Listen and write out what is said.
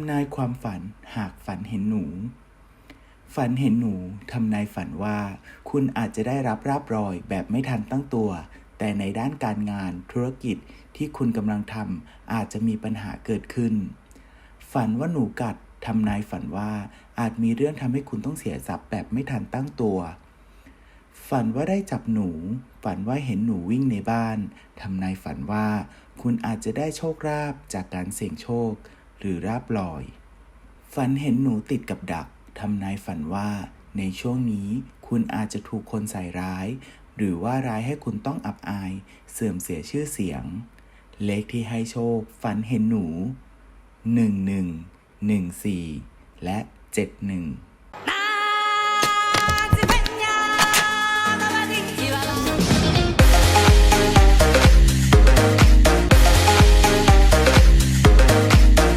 ำนายความฝันหากฝันเห็นหนู ฝันเห็นหนูทำนายฝันว่า คุณอาจจะได้รับราบรอยแบบไม่ทันตั้งตัว แต่ในด้านการงานธุรกิจที่คุณกำลังทำอาจจะมีปัญหาเกิดขึ้น ฝันว่าหนูกัดทำนายฝันว่าอาจมีเรื่องทำให้คุณต้องเสียทรัพย์แบบไม่ทันตั้งตัว ฝันว่าได้จับหนู ฝันว่าเห็นหนูวิ่งในบ้านทำนายฝันว่า คุณอาจจะได้โชคลาภจากการเสี่ยงโชค หรือราบลอย ฝันเห็นหนูติดกับดักทำนายฝันว่า ในช่วงนี้คุณอาจจะถูกคนใส่ร้าย หรือว่าร้ายให้คุณต้องอับอาย เสื่อมเสียชื่อเสียง เลขที่ให้โชค ฝันเห็นหนู 1114 และ 71